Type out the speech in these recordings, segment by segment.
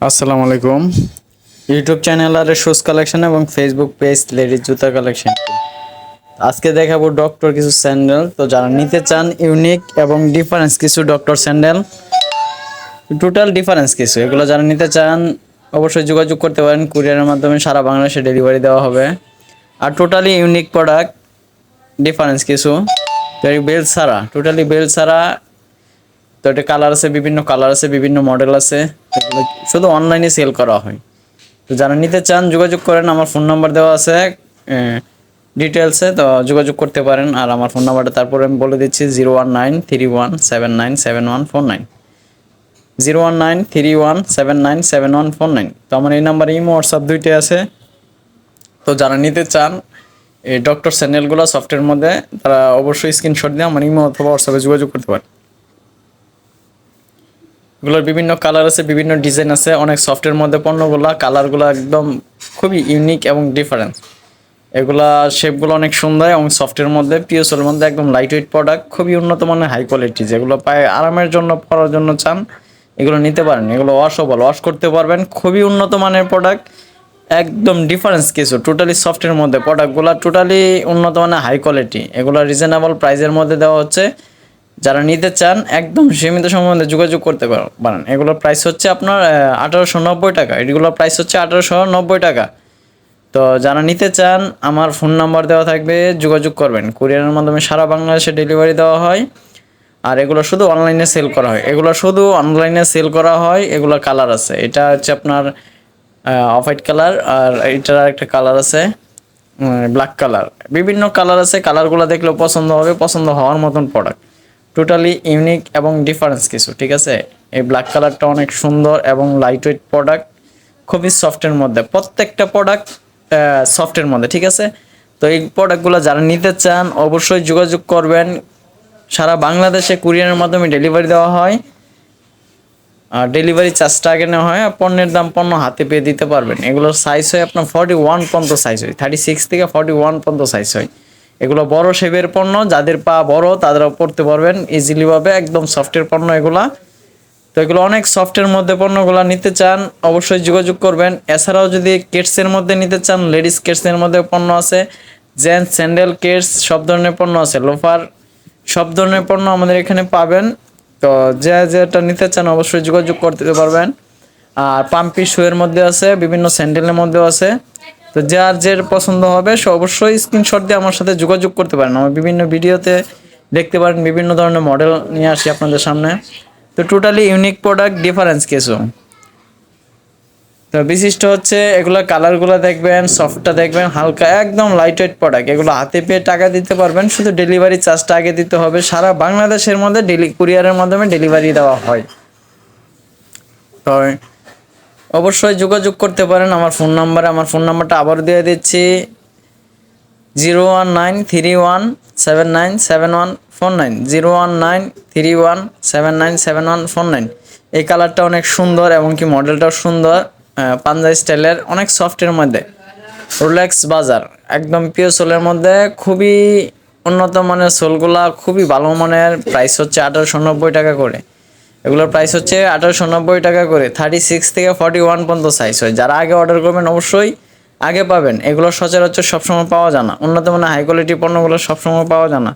আসসালামু আলাইকুম। YouTube channel আর শুজ কালেকশন এবং ফেসবুক পেজ লেডিস জুতা কালেকশন আজকে দেখাবো ডক্টর কিছু স্যান্ডেল তো যারা নিতে চান ইউনিক এবং ডিফারেন্স কিছু ডক্টর স্যান্ডেল টোটাল ডিফারেন্স কিছু, এগুলো যারা নিতে চান, অবশ্যই যোগাযোগ করতে পারেন। কুরিয়ারের মাধ্যমে সারা বাংলাদেশে ডেলিভারি দেওয়া হবে। আর টোটালি ইউনিক প্রোডাক্ট ডিফারেন্স কিছু বেল ছাড়া টোটালি বেল ছাড়া তো এটা কালার আছে, বিভিন্ন কালার আছে, বিভিন্ন মডেল আছে। শুধু অনলাইনে সেল করা হয়। তো যারা নিতে চান, যোগাযোগ করেন। আমার ফোন নাম্বার দেওয়া আছে ডিটেলসে তো যোগাযোগ করতে পারেন। আর আমার ফোন নাম্বারটা তারপরে আমি বলে দিচ্ছি zero one nine three one seven nine seven one four nine zero one nine three one seven nine seven one four nine তো আমার এই নাম্বারে ইমো হোয়াটসঅ্যাপ দুইটাই আছে। তো যারা নিতে চান, এই ডক্টর চ্যানেলগুলো সফটওয়্যার মধ্যে, তারা অবশ্যই স্ক্রিনশট দিয়ে আমার ইমো অথবা হোয়াটসঅ্যাপে যোগাযোগ করতে পারেন। এগুলোর বিভিন্ন কালার আছে, বিভিন্ন ডিজাইন আছে, অনেক সফটের মধ্যে পণ্যগুলা কালারগুলো একদম খুবই ইউনিক এবং ডিফারেন্স এগুলা শেপগুলো অনেক সুন্দর এবং সফটের মধ্যে পিওসের মধ্যে একদম লাইট ওয়েট প্রোডাক্ট খুবই উন্নত মানের হাই কোয়ালিটি যেগুলো পায়ে আরামের জন্য, পরার জন্য চান, এগুলো নিতে পারেন। এগুলো ওয়াশও ওয়াশ করতে পারবেন, খুবই উন্নত মানের প্রোডাক্ট একদম ডিফারেন্স কিছু টোটালি সফটের মধ্যে প্রোডাক্টগুলো টোটালি উন্নত মানের হাই কোয়ালিটি এগুলো রিজনেবল প্রাইসের মধ্যে দেওয়া হচ্ছে। যারা নিতে চান, একদম সীমিত সম্বন্ধে যোগাযোগ করতে পার- পারেন। এগুলোর প্রাইস হচ্ছে আপনার আঠারোশো নব্বই টাকা। এগুলোর প্রাইস হচ্ছে আঠারোশো নব্বই টাকা। তো যারা নিতে চান, আমার ফোন নাম্বার দেওয়া থাকবে, যোগাযোগ করবেন। কুরিয়ারের মাধ্যমে সারা বাংলাদেশে ডেলিভারি দেওয়া হয়। আর এগুলো শুধু অনলাইনে সেল করা হয়। এগুলো শুধু অনলাইনে সেল করা হয়, এগুলো কালার আছে। এটা হচ্ছে আপনার অফ হোয়াইট কালার আর এটার একটা কালার আছে ব্ল্যাক কালার বিভিন্ন কালার আছে কালারগুলো দেখলেও পছন্দ হবে, পছন্দ হওয়ার মতন প্রোডাক্ট টোটালি ইউনিক এবং ডিফারেন্স কিছু, ঠিক আছে? এই ব্ল্যাক কালারটা অনেক সুন্দর এবং লাইট ওয়েট প্রোডাক্ট খুবই সফটের মধ্যে। প্রত্যেকটা প্রোডাক্ট সফটের মধ্যে, ঠিক আছে? তো এই প্রোডাক্টগুলো যারা নিতে চান, অবশ্যই যোগাযোগ করবেন। সারা বাংলাদেশে কুরিয়ারের মাধ্যমে ডেলিভারি দেওয়া হয়। আর ডেলিভারি চার্জটা আগে নেওয়া হয় পণ্যের দাম পণ্য হাতে পেয়ে দিতে পারবেন। এগুলোর সাইজ হয় আপনার ফর্টি ওয়ান পর্যন্ত সাইজ হয়। থার্টি সিক্স থেকে ফর্টি ওয়ান পর্যন্ত সাইজ হয়। এগুলো বড় শেপের পণ্য, যাদের পা বড় তাদেরও পড়তে পারবেন ইজিলি ভাবে, একদম সফটের পণ্য এগুলা। তো এগুলো অনেক সফটের মধ্যে পণ্যগুলো নিতে চান, অবশ্যই যোগাযোগ করবেন। এছাড়াও যদি কেটসের মধ্যে নিতে চান লেডিস কেটসের মধ্যে পণ্য আছে। জেন্টস স্যান্ডেল কেটস সব ধরনের পণ্য আছে। লোফার সব ধরনের পণ্য আমাদের এখানে পাবেন। তো যে যেটা নিতে চান, অবশ্যই যোগাযোগ করতে পারবেন। আর পাম্পি শুয়ের মধ্যে আছে, বিভিন্ন স্যান্ডেলের মধ্যেও আছে। তো যার যে পছন্দ হবে, সে অবশ্যই স্ক্রিনশট দিয়ে আমার সাথে যোগাযোগ করতে পারেন। আমার বিভিন্ন ভিডিওতে দেখতে পারেন, বিভিন্ন ধরনের মডেল নিয়ে আসি আপনাদের সামনে। তো টোটালি ইউনিক প্রোডাক্ট ডিফারেন্স কিছু। তো বিশিষ্ট হচ্ছে, এগুলো কালারগুলো দেখবেন সফটটা দেখবেন, হালকা, একদম লাইট ওয়েট প্রোডাক্ট এগুলো হাতে পেয়ে টাকা দিতে পারবেন, শুধু ডেলিভারি চার্জটা আগে দিতে হবে। সারা বাংলাদেশের মধ্যে ডেলি কুরিয়ারের মাধ্যমে ডেলিভারি দেওয়া হয়। তো অবশ্যই যোগাযোগ করতে পারেন। আমার ফোন নাম্বারে, আমার ফোন নাম্বারটা আবার দিয়ে দিচ্ছি। Zero one nine three one seven nine seven one four nine. Zero one nine three one seven nine seven one four nine. এই কালারটা অনেক সুন্দর এবং কি মডেলটাও সুন্দর পাঞ্জাবি স্টাইলের, অনেক সফটের মধ্যে। রোলেক্স বাজার, একদম পিও সোলের মধ্যে। খুবই উন্নত মানের সোলগুলা খুবই ভালো মানের। প্রাইস হচ্ছে আঠারোশো নব্বই টাকা করে। এগুলোর প্রাইস হচ্ছে আঠারোশো নব্বই টাকা করে। থার্টি সিক্স থেকে ফর্টি ওয়ান পর্যন্ত সাইজ হয়। যারা আগে অর্ডার করবেন অবশ্যই আগে পাবেন। এগুলো সচরাচর সবসময় পাওয়া যায় না। উন্নত মানের হাই কোয়ালিটি পণ্যগুলো সবসময় পাওয়া যায় না।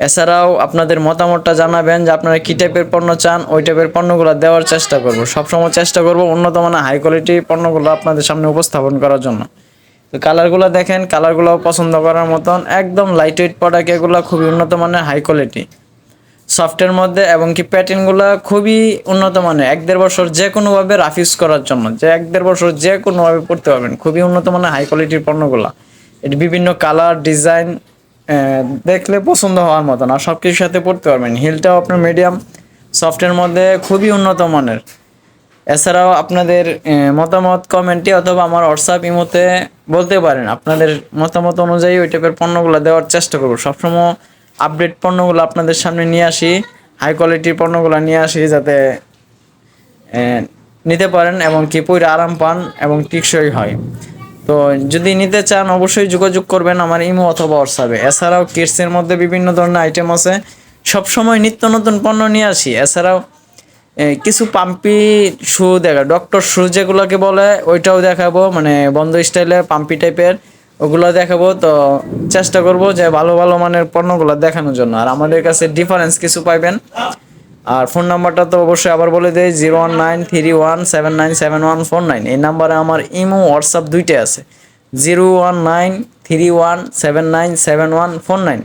এছাড়াও আপনাদের মতামতটা জানাবেন যে আপনারা কী টাইপের পণ্য চান, ওই টাইপের পণ্যগুলো দেওয়ার চেষ্টা করব। সবসময় চেষ্টা করব উন্নত মানের হাই কোয়ালিটি পণ্যগুলো আপনাদের সামনে উপস্থাপন করার জন্য। তো কালারগুলো দেখেন কালারগুলো পছন্দ করার মতন একদম লাইট ওয়েট প্রোডাক্ট এগুলো খুবই উন্নত মানের হাই কোয়ালিটি সফটের মধ্যে এবং কি প্যাটার্নগুলো খুবই উন্নত মানের। এক দেড় বছর যে কোনোভাবে রাফ ইউজ করার জন্য। যে এক দেড় বছর যে কোনোভাবে পড়তে পারবেন। খুবই উন্নত মানের হাই কোয়ালিটির পণ্যগুলো। এটি বিভিন্ন কালার ডিজাইন দেখলে পছন্দ হওয়ার মতন। আর সব কিছুর সাথে পড়তে পারবেন। হিলটাও আপনার মিডিয়াম সফটের মধ্যে খুবই উন্নত মানের। এছাড়াও আপনাদের মতামত কমেন্টে অথবা আমার হোয়াটসঅ্যাপ ইমোতে বলতে পারেন। আপনাদের মতামত অনুযায়ী ওই টাইপের পণ্যগুলো দেওয়ার চেষ্টা করব। সবসময় আপডেট পণ্যগুলো আপনাদের সামনে নিয়ে আসি হাই কোয়ালিটির পণ্যগুলো নিয়ে আসি যাতে নিতে পারেন এবং কি পরে আরাম পান এবং টিকসই হয়। তো যদি নিতে চান অবশ্যই যোগাযোগ করবেন আমার ইমো অথবা হোয়াটসঅ্যাপে এছাড়াও কিডসের মধ্যে বিভিন্ন ধরনের আইটেম আছে। সবসময় নিত্য নতুন পণ্য নিয়ে আসি। এছাড়াও কিছু পাম্পি শু দেখা ডক্টর শু যেগুলোকে বলে, ওইটাও দেখাবো। মানে বন্ধ স্টাইলে পাম্পি টাইপের ওগুলো দেখাবো, তো চেষ্টা করব যে ভালো ভালো মানের পণ্যগুলো দেখানোর জন্য। আর আমাদের কাছে ডিফারেন্স কিছু পাইবেন। আর ফোন নাম্বারটা তো অবশ্যই আবার বলে দেয় zero one nine three one seven nine seven one four nine এই নাম্বারে আমার ইমো হোয়াটসঅ্যাপ দুইটাই আছে। Zero one nine three one seven nine seven one four nine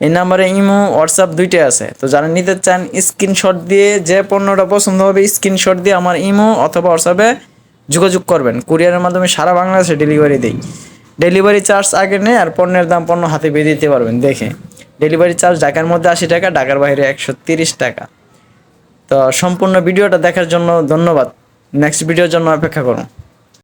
এই নাম্বারে ইমো হোয়াটসঅ্যাপ দুইটাই আছে। তো যারা নিতে চান স্ক্রিনশট দিয়ে যে পণ্যটা পছন্দ হবে স্ক্রিনশট দিয়ে আমার ইমো অথবা হোয়াটসঅ্যাপে যোগাযোগ করবেন। কুরিয়ারের মাধ্যমে সারা বাংলাদেশে ডেলিভারি দেই। ডেলিভারি চার্জ আগে নেই আর পণ্যের দাম পণ্য হাতে বেঁধে দিতে পারবেন, দেখে। ডেলিভারি চার্জ ঢাকার মধ্যে আশি টাকা, ঢাকার বাইরে একশো তিরিশ টাকা। তো সম্পূর্ণ ভিডিওটা দেখার জন্য ধন্যবাদ। নেক্সট ভিডিওর জন্য অপেক্ষা করুন।